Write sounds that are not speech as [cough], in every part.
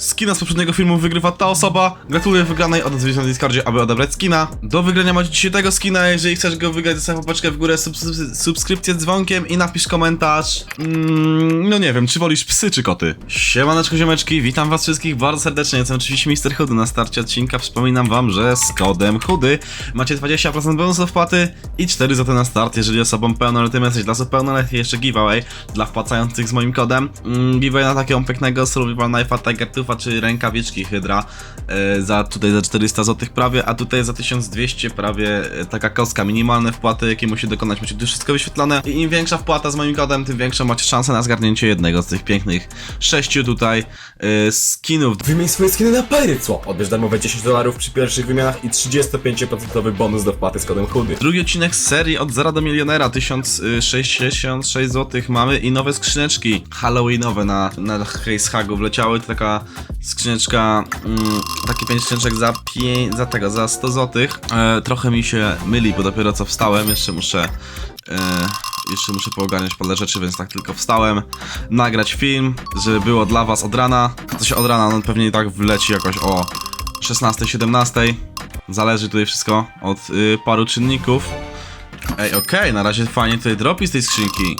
skina z poprzedniego filmu wygrywa ta osoba. Gratuluję wygranej, odezwij się na Discordzie, aby odebrać skina. Do wygrania macie dzisiaj tego skina, jeżeli chcesz go wygrać, zostaw łapeczkę w górę, sub, sub, subskrypcję dzwonkiem i napisz komentarz. Mm, no nie wiem, czy wolisz psy czy koty? Siemaneczko ziomeczki, witam was wszystkich bardzo serdecznie, jestem oczywiście Mister Chudy. Na starcie odcinka przypominam wam, że z kodem Chudy macie 20% bonusu wpłaty i 4 zł na start, jeżeli osobom pełnoletnim jesteś. Dla osób pełnoletnich jeszcze giveaway dla wpłacających z moim kodem. Mm, giveaway na takiego pięknego Survival Knife'a, Tiger Tufa czy rękawiczki Hydra e, za tutaj za 400 zł prawie, a tutaj za 1200 prawie e, taka kostka, minimalne wpłaty, jakie musi dokonać, macie tu wszystko wyświetlone i im większa wpłata z moim kodem, tym większą macie szansę na zgarnięcie jednego z tych pięknych sześciu tutaj e, skinów. Wymień swoje skiny na Pirate Swap. Odbierz darmowe 10 dolarów przy pierwszych wymianach i 35% bonus do wpłaty z kodem chudy. Drugi odcinek z serii od 0 do milionera, 1066 zł mamy i nowe skrzyneczki halloweenowe na, na Hagu wleciały, to taka skrzyneczka, mm, taki 5 skrzyneczek za, pię- za tego, za 100 zł. E, trochę mi się myli, bo dopiero co wstałem, jeszcze muszę... E, jeszcze muszę poogarniać parę rzeczy, więc tak tylko wstałem. Nagrać film, żeby było dla was od rana. To się od rana, no pewnie i tak wleci jakoś o 16-17. Zależy tutaj wszystko od y, paru czynników. Ej, okej, na razie fajnie tutaj dropi z tej skrzynki.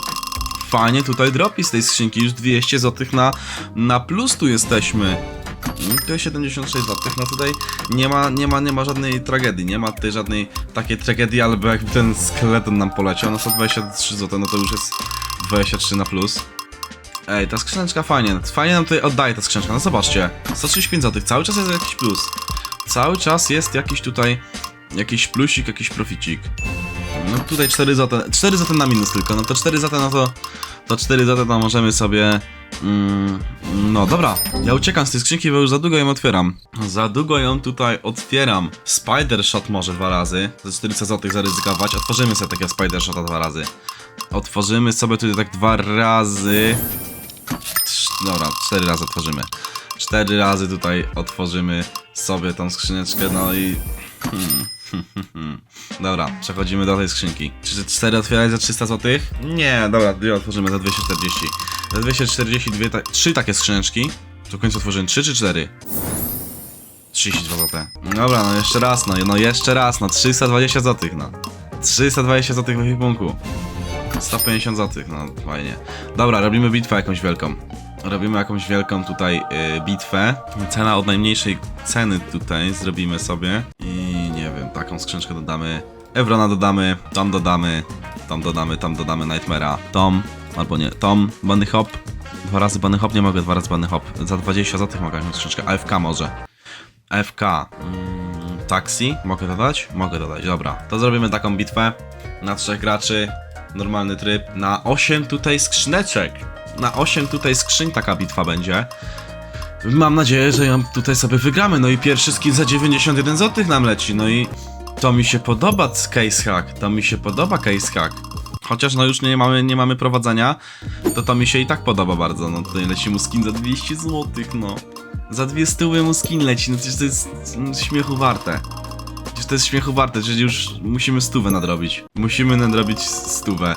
Fajnie tutaj dropi z tej skrzynki, już 200 zł na, na plus tu jesteśmy. Mm, To jest 76 zł, no tutaj nie ma, nie ma, nie ma żadnej tragedii, nie ma tutaj żadnej takiej tragedii, albo jakby ten skeleton nam poleciał, no to 23 zł, no to już jest 23 na plus. Ej, ta skrzyneczka fajnie, fajnie nam tutaj oddaje ta skrzyneczka, no zobaczcie, 135 zł, cały czas jest jakiś plus. Cały czas jest jakiś tutaj, jakiś plusik, jakiś proficik. No tutaj 4 zł, 4 zł na minus tylko, no to 4 zł, no to, to 4 zł to możemy sobie... Mm, no dobra, ja uciekam z tej skrzynki, bo już za długo ją otwieram. Za długo ją tutaj otwieram. Spider Shot może dwa razy, za 400 zł zaryzykować. Otworzymy sobie takiego Spider Shota dwa razy. Otworzymy sobie tutaj tak dwa razy. Dobra, cztery razy otworzymy. Cztery razy tutaj otworzymy sobie tą skrzyneczkę, no i... [laughs] Hmm. Dobra, przechodzimy do tej skrzynki. Czy cztery otwierać za 300 zł? Nie, dobra, dwie otworzymy za 240. Za 240 dwie, ta... trzy takie skrzyneczki. Do końca otworzymy 3 czy 4? 32 zł. Dobra, no jeszcze raz, no, no jeszcze raz, no 320 zł, no. 320 zł w ekwipunku. 150 zł, no fajnie. Dobra, robimy bitwę jakąś wielką. Robimy jakąś wielką tutaj y, bitwę. Cena od najmniejszej ceny tutaj zrobimy sobie. Taką skrzyneczkę dodamy. Evrona dodamy, tam dodamy, tam dodamy, tam dodamy Nightmare'a. Tom, albo nie, Tom, Bunny Hop. Dwa razy Bunny Hop, nie mogę dwa razy Bunny Hop. Za 20 zł mogę jakąś skrzyneczkę. AFK może. AFK. Mm, taxi, mogę dodać? Mogę dodać, dobra. To zrobimy taką bitwę na trzech graczy. Normalny tryb. Na 8 tutaj skrzyneczek. Na 8 tutaj skrzyń taka bitwa będzie. Mam nadzieję, że ją tutaj sobie wygramy. No i pierwszy skin za 91 zł nam leci. No i to mi się podoba case hack. To mi się podoba case hack. Chociaż no już nie mamy, nie mamy prowadzenia, to to mi się i tak podoba bardzo. No tutaj leci mu skin za 200 zł, no. Za 200 mu skin leci, no przecież to jest no, śmiechu warte. Przecież to jest śmiechu warte, że już musimy stówę nadrobić. Musimy nadrobić stówę.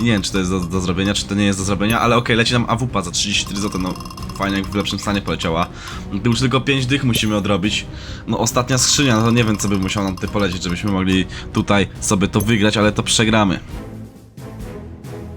Nie wiem, czy to jest do, do zrobienia, czy to nie jest do zrobienia, ale okej, leci nam AWP za 34 zł, no fajnie, jak w lepszym stanie poleciała. Tu już tylko 5 dych musimy odrobić. No ostatnia skrzynia, no to nie wiem, co by musiało nam tutaj polecieć, żebyśmy mogli tutaj sobie to wygrać, ale to przegramy.